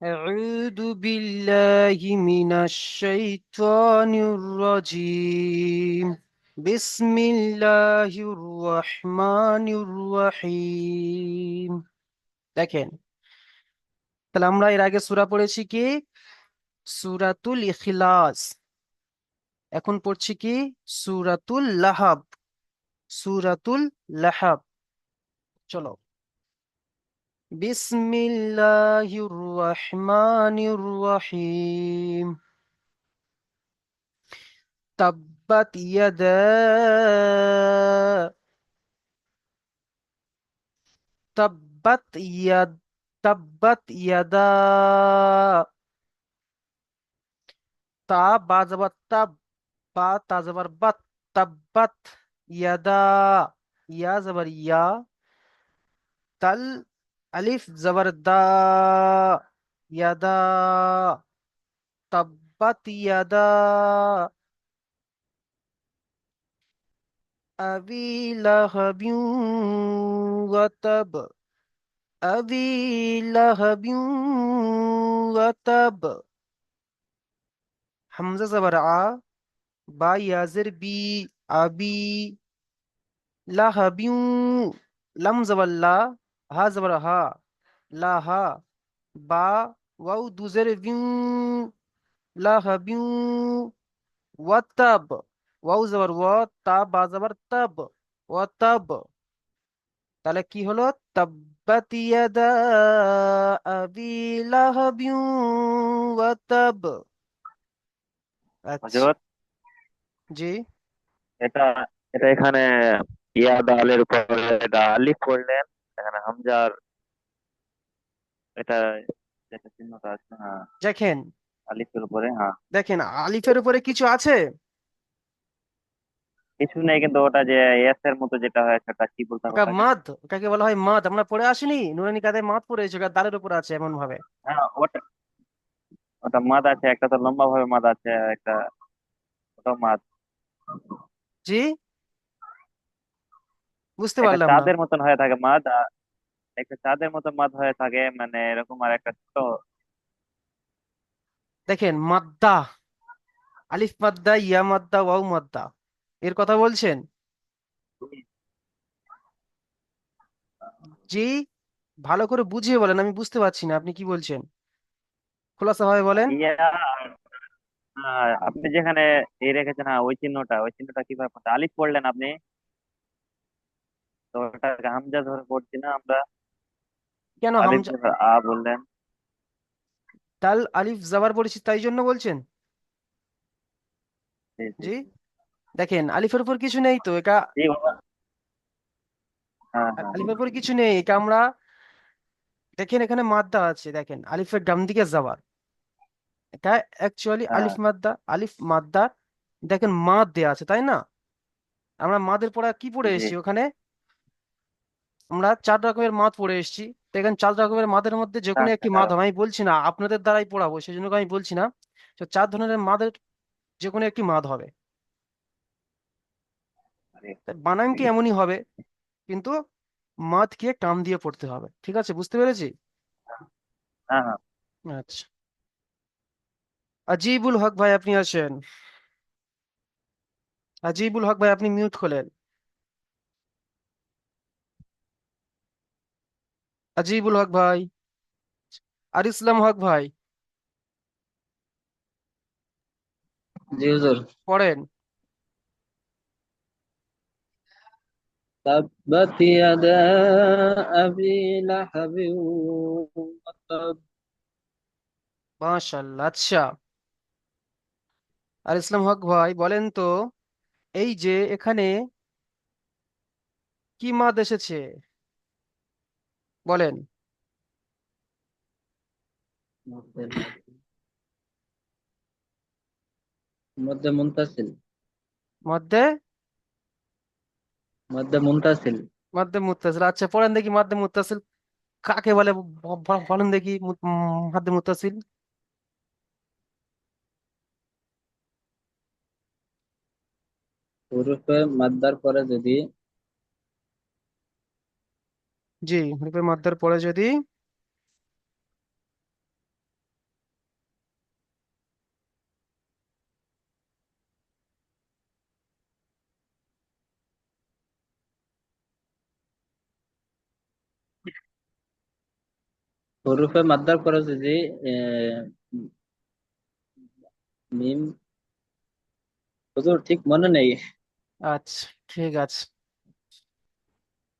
أعوذ بالله من الشيطان الرجيم بسم الله الرحمن الرحيم দেখেন তাহলে আমরা এর আগে সূরা পড়েছি কি সূরাতুল ইখলাস এখন পড়ছি কি সূরাতুল লাহাব সূরাতুল লাহাব চলো বিসমিল্লাহির রহমানির রহিম তাব্বাত ইয়াদা তাব্বাত ইয়াদ তাব্বাত ইয়াদা তা বা জবর তাব বা তা জবর বাত তাব্বাত ইয়াদা ইয়া জবর ইয়া তাল আলিফ জবর দা ইয়াদা তাব্বাত ইয়াদা আবি লাহাবিন ওয়াতাব আবি লাহাবিন ওয়াতাব হামজা জবর আ বা ইয়াজের বি আবি লাহাবিন লাম জবর লা হা জবর হা লা হা বা ওয়াও দুজের বিউ লাহাবিন ওয়াতাব ওয়াও জবর ওয়া তা বা জবর তাব ওয়াতাব তাহলে কি হলো? তাব্বাত ইয়াদা আবি লাহাবিন ওয়াতাব। আচ্ছা। হজরত জি। এটা এটা এখানে ইয়া দালের উপরে এটা আলিফ পড়লেন। এখানে হামজার এটা যেটা চিহ্নটা আছে হ্যাঁ। দেখেন। আলিফের উপরে হ্যাঁ। দেখেন আলিফের উপরে কিছু আছে? কিছু নেই কিন্তু ওটা যে এস এর মতো যেটা হয় সেটা কি বলতে হবে মাদ ওটাকে বলা হয় মাদ। আমরা পড়ে আসিনি? নুরানি মাদ পড়েছে ওটা দালের উপর আছে এমন ভাবে হ্যাঁ ওটা ওটা মাদ আছে একটা তো লম্বা ভাবে মাদ আছে একটা ওটা মাদ। জি? বুঝতে পারলাম না। চাঁদের মতন হয়ে থাকে মাদ একটা চাঁদের মতো মাদ হয়ে থাকে মানে এরকম আর একটা ছোট দেখেন মাদ্দা আলিফ মাদ্দা ইয়া মাদ্দা ওয়াও মাদ্দা এর কথা বলছেন? জি ভালো করে বুঝিয়ে বলেন আমি বুঝতে পারছি না আপনি কি বলছেন? খোলাসা ভাবে বলেন। আপনি যেখানে এই রেখেছেন হ্যাঁ ওই চিহ্নটা ওই চিহ্নটা কীভাবে আলিফ পড়লেন আপনি? তো ওটাকে হামজা ধরে পড়ছি না আমরা কেন আলিফ হামজা ধরে আ বললেন। তাল আলিফ জাবার পড়েছি তাই জন্য বলছেন? জি জি জি? জি। দেখেন আলিফের উপর কিছু নেই তো এটা জি বাবা হ্যাঁ হ্যাঁ। আলিফের উপর কিছু নেই এটা আমরা দেখেন এখানে মাদ্দা আছে দেখেন আলিফের ডান দিকে জাবার। এটা অ্যাকচুয়ালি হ্যাঁ। আলিফ মাদ্দা আলিফ মাদ্দা দেখেন মাদ দেয়া আছে তাই না? আমরা মাদের পড়া কি পড়ে জি। এসেছি ওখানে? আমরা চার রকমের মাদ পড়ে এসেছি। দেখেন চার রকমের মাদের মধ্যে যে কোনো একটি মাদ হবে আমি বলছি না আপনাদের দ্বারাই পড়াবো সেই জন্য আমি বলছি না। তো চার ধরনের মাদের যে কোনো একটি মাদ হবে। বানানটি এমনই হবে কিন্তু মাদকে টান দিয়ে পড়তে হবে ঠিক আছে? বুঝতে পেরেছি? হ্যাঁ হ্যাঁ। আচ্ছা। আজিবুল হক ভাই আপনি আছেন আজিবুল হক ভাই আপনি মিউট খোলেন আজিবুল হক ভাই আর ইসলাম হক ভাই জি হুজুর পড়েন تبت يدا أبي لهب وتب মাশাআল্লাহ আচ্ছা আর ইসলাম হক ভাই বলেন তো এই যে এখানে কি মাদ এসেছে বলেন। মধ্যে মুনতাসিল। মধ্যে? মধ্যে মুনতাসিল। মধ্যে মুত্তাসিল আচ্ছা পড়েন দেখি মধ্যে মুত্তাসিল কাকে বলে? বলেন দেখি মধ্যে মুত্তাসিল হুরুফে মাদ্দার পরে যদি জি হুরফে মাদার পরে যদি হরুফে মাদদার পরে যদি মিম হুজুর ঠিক মনে নেই। আচ্ছা ঠিক আছে।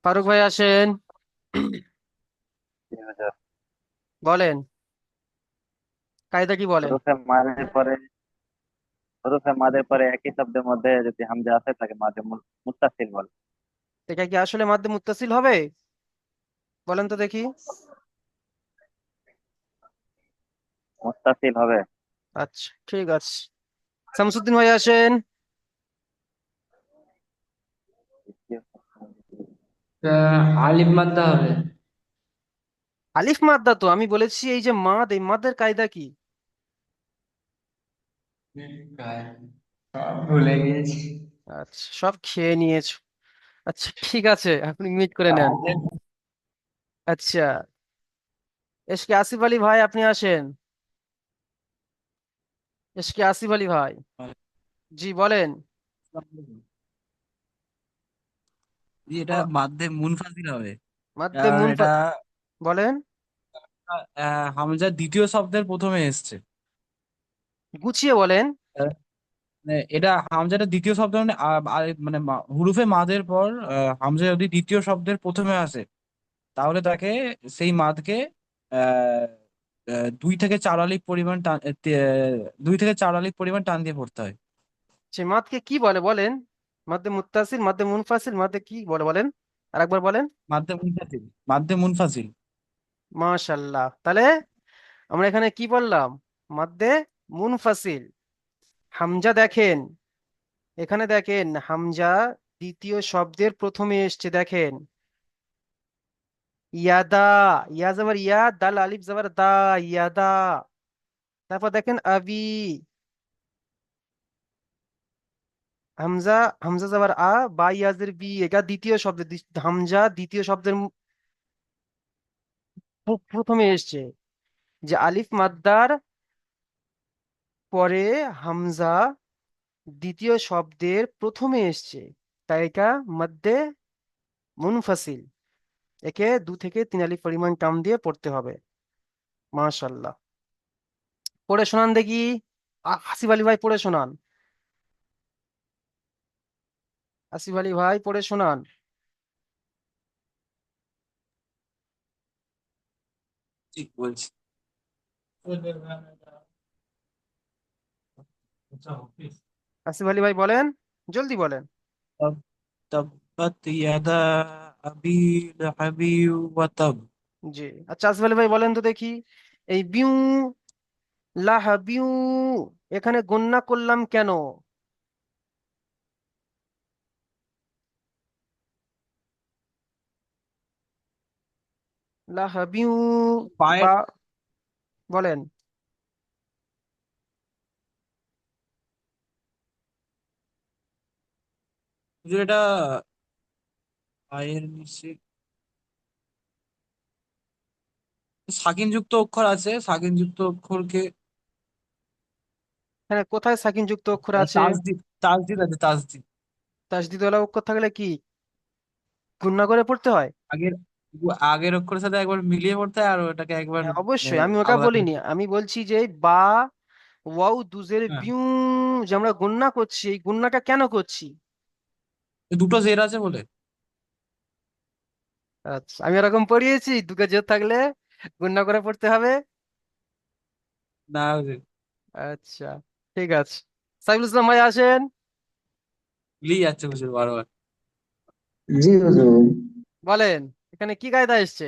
ফারুক ভাই আসেন। বলেন। কায়দা কি বলেন? হরফে মাদের পরে হরফে মাদের পরে একই শব্দের মধ্যে যদি হামজা আসে তাকে মাদে মুত্তাসিল বলে। এটা কি আসলে মাদ্দে মুত্তাসিল হবে? বলেন তো দেখি। মুত্তাসিল হবে। আচ্ছা ঠিক আছে। শামসুদ্দিন ভাই আসেন। আলিফ মাদ্দা হবে। আলিফ মাদ্দা তো আমি বলেছি এই যে মাদ এই মাদের কায়দা কি? সব ভুলে গিয়েছি। আচ্ছা সব খেয়ে নিয়েছো। আচ্ছা ঠিক আছে আপনি মিট করে নেন। আচ্ছা এসকে আসিফ আলী ভাই আপনি আসেন। এসকে আসিফ আলী ভাই। জি বলেন। এটা মাদ্দে মুনফাসিল হবে। মাদ্দে কারণ মুন এটা বলেন। আহ, হামজা দ্বিতীয় শব্দের প্রথমে এসছে। গুছিয়ে বলেন। মানে এটা হামজাটা দ্বিতীয় শব্দ মানে আ- আ- মানে মা- হুরুফে মাদের পর আহ, হামজা যদি দ্বিতীয় শব্দের প্রথমে আসে তাহলে তাকে সেই মাদকে আহ, আহ, দুই থেকে চার আলিফ পরিমাণ টান এ, তে- দুই থেকে চার আলিফ পরিমাণ টান দিয়ে পড়তে হয়। সে মাদকে কি বলে বলেন? মাদ্দে মুত্তাসিল মাদ্দে মুনফাসিল মাদ্দে কি বলে বলেন? আরেকবার বলেন। মাদ্দে মুনফাসিল মাদ্দে মুনফাসিল। মাশাল্লাহ। তাহলে আমরা এখানে কি বললাম? মাদ্দে মুনফাসিল। হামজা দেখেন। এখানে দেখেন হামজা দ্বিতীয় শব্দের প্রথমে এসছে দেখেন। ইয়াদা ইয়া যাবার ইয়া দাল আলিফ যাবার দা ইয়াদা। তারপর দেখেন আবি। হামজা হামজা যাবার আ, বা, ইয়াজের বি এটা দ্বিতীয় শব্দ হামজা দ্বিতীয় শব্দের প্রথমে এসছে যে আলিফ মাদ্দার পরে হামজা দ্বিতীয় শব্দের প্রথমে এসছে। তাই এটা মধ্যে মুনফাসিল। একে দু থেকে তিন আলিফ পরিমাণ টান দিয়ে পড়তে হবে। মাশাল্লাহ। পড়ে শোনান দেখি। আসিফ আলী ভাই পড়ে শোনান। আসিফ আলী ভাই পড়ে শোনান। জি বলছি। আসিফ আলী ভাই বলেন জলদি বলেন। জি আচ্ছা আসিফ আলী ভাই বলেন তো দেখি। এই বিউ লাহা বিউ এখানে গণ্যা করলাম কেন? লাহা বিউ পায়ের বা বলেন। হুজুর এটা পায়ের নিচে সাকিন যুক্ত অক্ষর আছে সাকিন যুক্ত অক্ষরকে এখানে কোথায় সাকিন যুক্ত অক্ষর আছে? তাসদিদ তাসদিদ আছে তাসদিদ। তাসদিদওয়ালা অক্ষর থাকলে কি? গুণনা করে পড়তে হয়? আগের আগের অক্ষরের সাথে একবার মিলিয়ে পড়তে হয় আর ওটাকে একবার হ্যাঁ, অবশ্যই। আমি ওটা আলাদা বলিনি। আমি বলছি যে বা ওয়াও দুজের হ্যাঁ। বিউ যে আমরা গুণনা করছি এই গুণনাটা কেন করছি? দুটো জের আছে বলে। আচ্ছা আমি এরকম পড়িয়েছি দুটো জের থাকলে গুণনা করে পড়তে হবে। না আচ্ছা ঠিক আছে। সাইফুল ইসলাম ভাই আসেন। মিলিয়ে যাচ্ছে বারবার। জি হুজুর বলেন। এখানে কি কায়দা এসছে?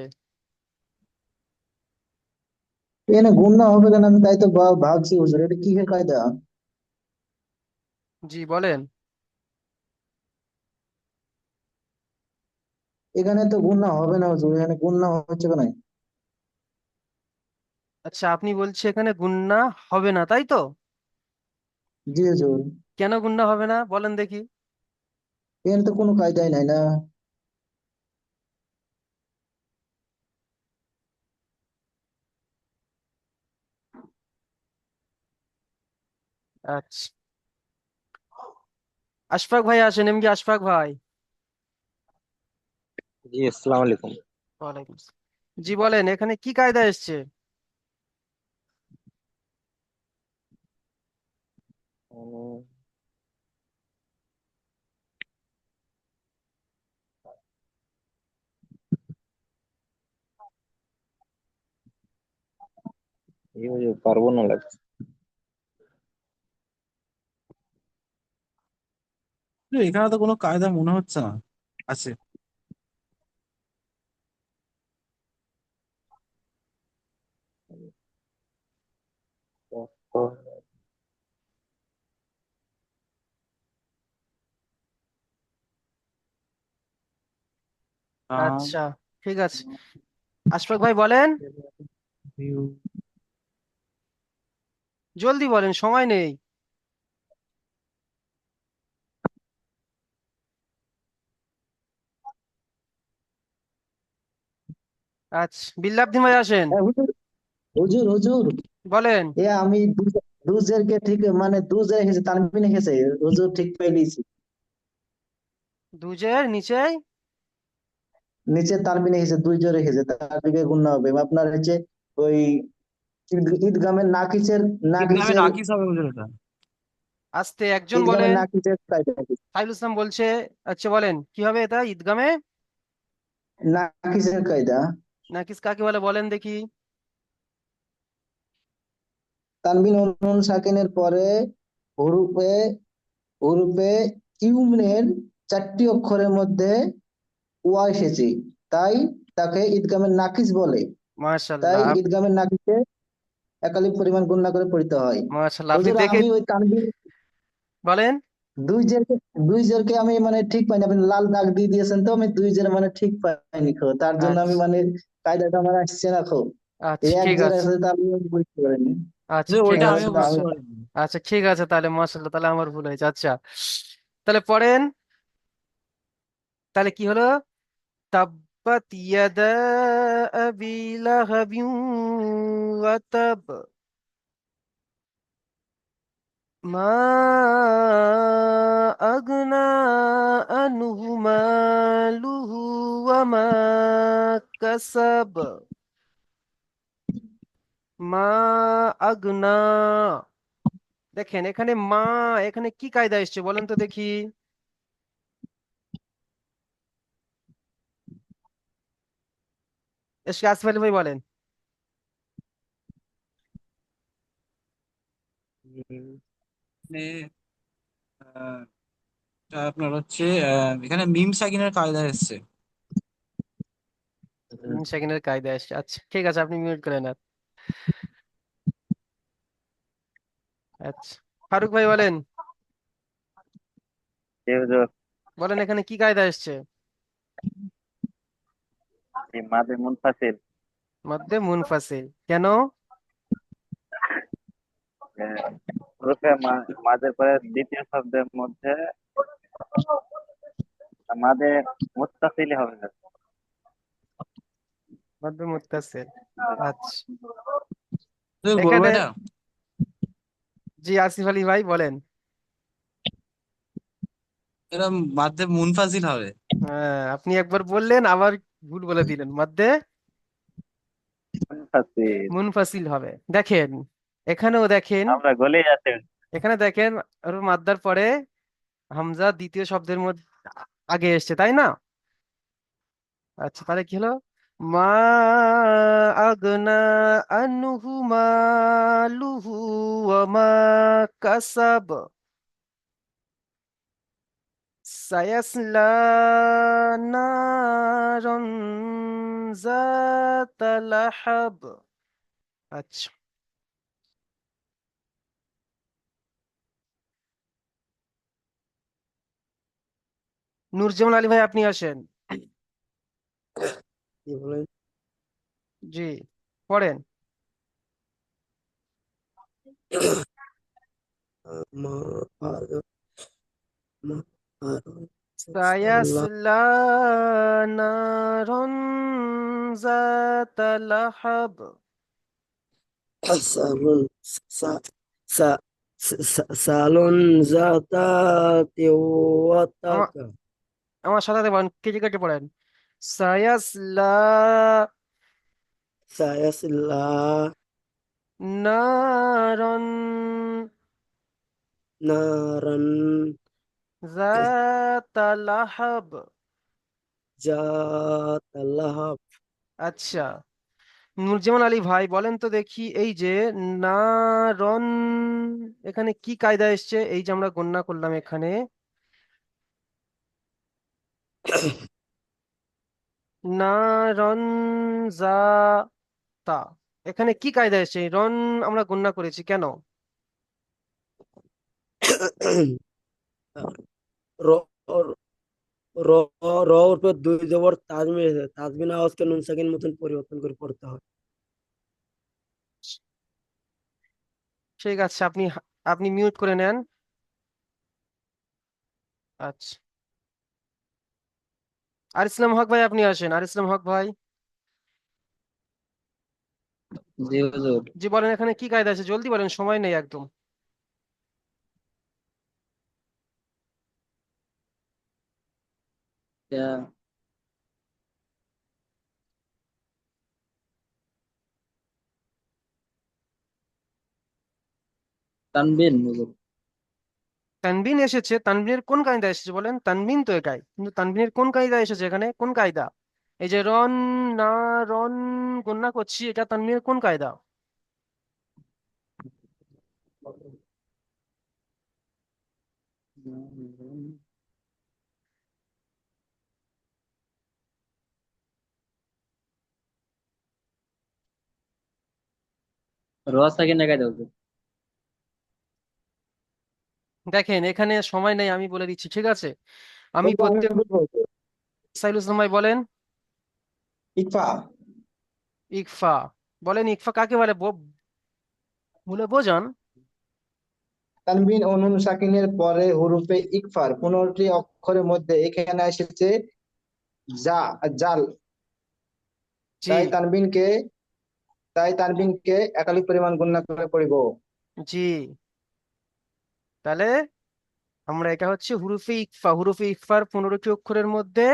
এখানে গুণনা হবে কেন? আমি তাই তো ভাবছি হুজুর এটা কিসের কায়দা? জি বলেন। এখানে তো গুণনা হবে না হুজুর এখানে গুণনা হচ্ছে কেন? আচ্ছা আপনি বলছে এখানে গুন্না হবে না তাই তো? জি হুজুর। কেন গুন্না হবে না? বলেন দেখি। এখানে তো কোনো কায়দাই নাই না। আচ্ছা। আশফাক ভাই আসেন এমনি আশফাক ভাই। জি আসসালামু আলাইকুম। ওয়ালাইকুম জি বলেন এখানে কি কায়দা এসছে? এই পারব না লাগছে। এখানে তো কোনো কায়দা মনে হচ্ছে না আছে। আচ্ছা ঠিক আছে। আশফাক ভাই বলেন? জলদি বলেন সময় নেই। আচ্ছা বিল্লাবদিন ভাই আসেন। হুজুর হুজুর হুজুর। বলেন। এ আমি দু- দুজেরকে ঠিক মানে দুজের হেসে তানবিন হেসে হুজুর ঠিক নিয়েছি। দুজের নিচে নিচে তানবিন হেসে দুই জোরে হেসে তার দিকে গুণনা হবে। আপনার হচ্ছে ওই ঈদগামের নাকিসের ঈদগামে নাকিসের নাকিস হবে হুজুর এটা। আস্তে একজন ঈদগামের বলেন। নাকিসের কি? সাইফুল ইসলাম বলছে আচ্ছা বলেন কি হবে এটা ঈদগামে? নাকিসের কায়দা। নাকিস কাকে বলে বলেন দেখি। তানবিন নুন সাকিনের পরে হরুফে হরুফে ইউনের চারটি অক্ষরের মধ্যে ওয়া এসেছে। তাই তাকে ঈদগামের নাকিস বলে। তাই ঈদগামের নাকিসে একালিপ পরিমাণ গুণনা করে পড়তে হয়। মাশাল্লাহ আপনি দেখে আমি ওই তানবিন বলেন। দুই জেরকে দুই জেরকে আমি মানে ঠিক পাইনি। আপনি লাল দাগ দিয়ে দিয়েছেন তো আমি দুই জের মানে ঠিক পাইনি তার জন্য আমি আচ্ছা। মানে কায়দাটা আমার আসছে না খো আচ্ছা এক ঠিক আছে। বুঝতে পারিনি। আচ্ছা ওইটা আছে আমিও বুঝতে পারিনি। আচ্ছা ঠিক আছে তাহলে তাহলে আমার ভুল হয়েছে। আচ্ছা তাহলে পড়েন। তাহলে কি হলো? তাব্বাত ইয়াদা আবি লাহাবিন ওয়া তাব। মা আগনা আনহু মালুহু ওয়া মা কাসাব মা আগনা দেখেন, এখানে মা, এখানে কি কায়দা এসছে বলেন তো দেখি। এসকে আসিফ আলী ভাই বলেন। আপনার হচ্ছে এখানে মিম সাকিনের কায়দা এসছে। সেকেন্ডের কায়দা এসছে আচ্ছা ঠিক আছে আপনি মিউট করে নেন। আচ্ছা ফারুক ভাই বলেন। বলেন এখানে কি কায়দা এসছে মাঝে মুনফাসিল মধ্যে মুনফাসিল কেন? মাঝের পরে দ্বিতীয় শব্দের মধ্যে মাঝে মুত্তাসিল হবে না। মধ্যে মুত্তাসিল আচ্ছা। বলব এখানে এটা জি আসিফ আলী ভাই বলেন। এটা মাধ্যে মুনফাসিল হবে। হ্যাঁ আপনি একবার বললেন আবার ভুল বলে দিলেন। মধ্যে মুনফাসিল হবে। দেখেন এখানেও দেখেন। আমরা গলে যাচ্ছে এখানে দেখেন ওর মাদ্দার পরে হামজা দ্বিতীয় শব্দের মধ্যে আগে এসছে তাই না? আচ্ছা তাহলে কি হলো? মা আগনা আনহু মালুহু মা কাসাব। সায়াসলা নারন যাতা লাহাব। আচ্ছা। নূরজামান আলী ভাই, আপনি আসেন। জি পড়েন। সায়াসলা নারন সালুন সালুন ওয়াতাকা আমার সাথে সাথে বলেন কেটে কেটে পড়েন সায়াসলা সায়াসলা নারন নারান জাতা লাহাব জাতা লাহাব আচ্ছা নুরজামান আলী ভাই বলেন তো দেখি এই যে নারন এখানে কি কায়দা এসছে? এই যে আমরা গণনা করলাম এখানে। নারন জাতা এখানে কি কায়দা এসছে? রন আমরা গণনা করেছি কেন? র র উপর দুই জবর এসেছে তাজমিন আওয়াজকে নুন সাকিন মতন পরিবর্তন করে পড়তে হয়। ঠিক আছে আপনি আপনি মিউট করে নেন। আচ্ছা। আর ইসলাম হক ভাই আপনি আসেন। আর ইসলাম হক ভাই? জি হুজুর। জি বলেন এখানে কি কায়দা আছে? জলদি বলেন সময় নেই একদম। তানবিন হুজুর। তানবিন এসেছে, তানবিনের কোন কায়দা এসেছে বলেন? তানবিন তো একাই, কিন্তু তানবিনের কোন কায়দা এসেছে এখানে? কোন কায়দা? এই যে রন, না, রন গণনা করছি, এটা তানবিনের কোন কায়দা? র সাকিন একাই দাও হুজুর দেখেন এখানে সময় নেই আমি বলে দিচ্ছি ঠিক আছে? আমি প্রত্যেক। সাইলুস ভাই বলেন। ইকফা। ইকফা। বলেন ইকফা কাকে বলে? বলে বোঝান। তানবিন ও নুন সাকিনের পরে হুরুফে ইকফার পনেরোটি অক্ষরের মধ্যে এখানে এসেছে জা জাল। তাই তানবিনকে তাই তানবিনকে একালি পরিমাণ গণনা করে পড়িব। জি। তাহলে আমরা এটা হচ্ছে হুরুফে ইকফা হুরুফে ইকফার পনেরোটি অক্ষরের মধ্যে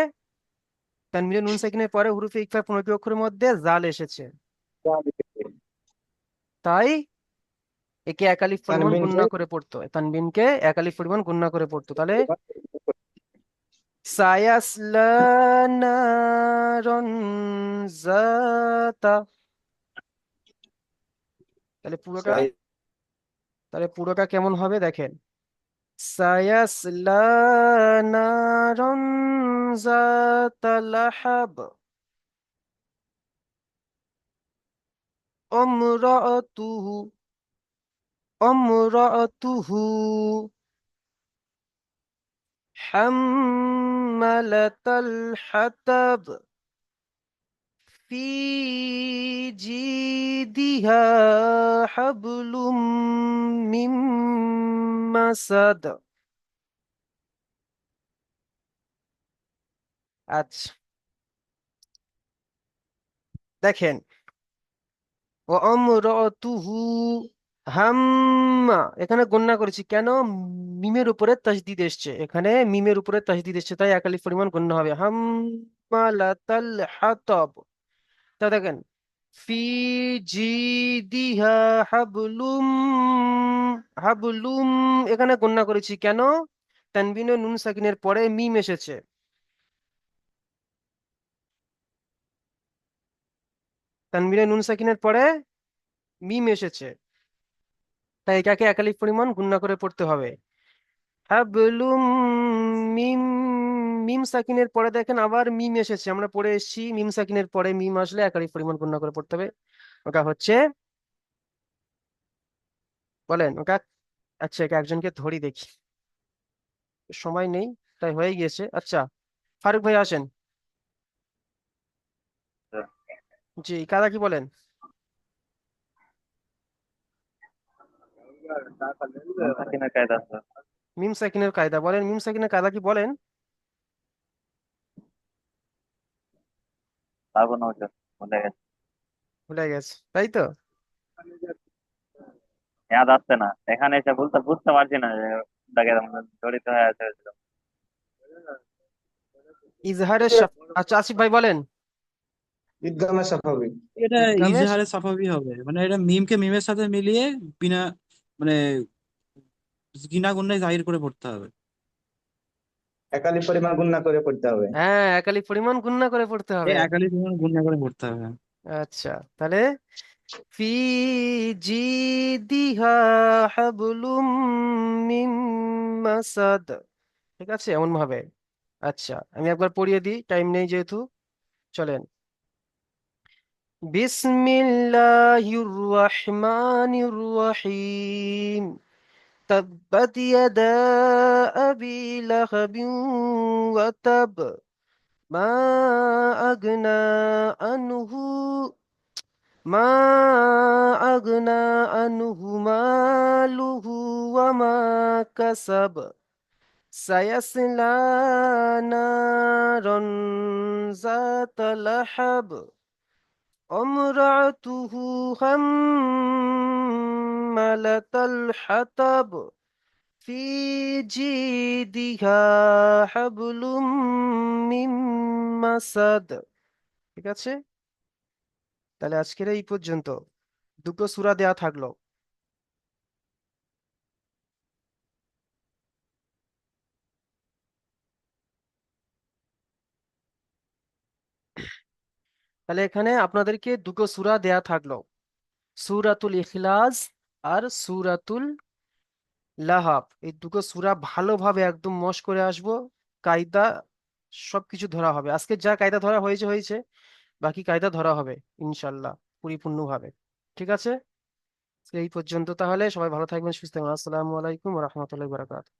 তানবিনে নুন সাকিনের পরে হুরুফে ইকফার পনেরোটি অক্ষরের মধ্যে জাল এসেছে। তাই একে একালিফ পরিমাণ গণনা করে পড়তো। তানবিনকে একালিফ পরিমাণ গণনা করে পড়তো। তাহলে সায়াসলা নারন জাতা তাহলে পুরোটা তাহলে পুরোটা কেমন হবে দেখেন। সায়াসলা নারন জাতালাহাব অমরাতুহু। অমরাতুহু। হাম্মালাতাল হাতাব। في جيدها حبل من مسد আচ্ছা দেখেন ও আমরাতুহু হাম্মা এখানে গণনা করেছি কেন মিমের উপরে তাসদিদ এসছে এখানে মিমের উপরে তাসদিদ এসছে তাই একালিফ পরিমাণ গণ্য হবে হাম্মালাতাল হাতাব তা দেখেন, ফি জিদিহা হাবলুম হাবলুম এখানে গণনা করেছি কেন? তানবিন ও নুন সাকিনের পরে মিম এসেছে। তানবিনে নুন সাকিনের পরে মিম এসেছে। তাই এটাকে একালিফ পরিমাণ গুণনা করে পড়তে হবে। হাবলুম মিম মিম সাকিনের পরে দেখেন আবার মিম এসেছে। আমরা পড়ে এসেছি মিম সাকিনের পরে মিম আসলে একালিফ পরিমাণ গুণনা করে পড়তে হবে। ওটা হচ্ছে বলেন ওটা আচ্ছা একজনকে ধরি দেখি। সময় নেই তাই হয়ে গিয়েছে। আচ্ছা ফারুক ভাই আসেন। জি কাদা কি বলেন? মিম সাকিনের কায়দা বলেন মিম সাকিনের কায়দা কি বলেন? পারব না হুজুর ভুলে গেছি। ভুলে গেছে তাই তো? ইয়াদ আসছে না এখানে এসে বলতে বুঝতে পারছি না যে জড়িত হয়ে আছে ইজহারের আচ্ছা আসিফ ভাই বলেন। ঈদগামে স্বাভাবিক এটা ইজহারে সাফাবি হবে মানে এটা মিমকে মিমের সাথে মিলিয়ে বিনা মানে গিনা গুণায় জাহির করে পড়তে হবে। একালি পরিমাণ গুণনা করে পড়তে হবে। হ্যাঁ একালি পরিমাণ গুণনা করে পড়তে হবে। একালি তোমার গুণা করে পড়তে হবে। আচ্ছা তাহলে ফি জিদিহা হাবলুম মিন মাসাদ। ঠিক আছে? এমন ভাবে আচ্ছা আমি একবার পড়িয়ে দিই টাইম নেই যেহেতু। চলেন। বিসমিল্লাহির রহমানির রহিম। تبت يدا أبي لهب وتب. ما أغنى عنه ما أغنى عنه ماله وما كسب. سيصلى نارا ذات لهب امرأته حمالة الحطب في جيدها حبل من مسد ঠিক আছে তাহলে আজকের এই পর্যন্ত দুটো সূরা দেয়া থাকলো তাহলে এখানে আপনাদেরকে দুটো সূরা দেয়া থাকলো সূরাতুল ইখলাস আর সূরাতুল লাহাব। এই দুটো সূরা ভালোভাবে একদম মশ করে আসব। কায়দা সবকিছু ধরা হবে। আজকে যা কায়দা ধরা হয়েছে হয়েছে। বাকি কায়দা ধরা হবে ইনশাল্লাহ পরিপূর্ণভাবে। ঠিক আছে? এই পর্যন্ত তাহলে। সবাই ভালো থাকবেন সুস্থ থাকবেন। আসসালামু আলাইকুম রহমতুল্লাহি বারাকাতুহু।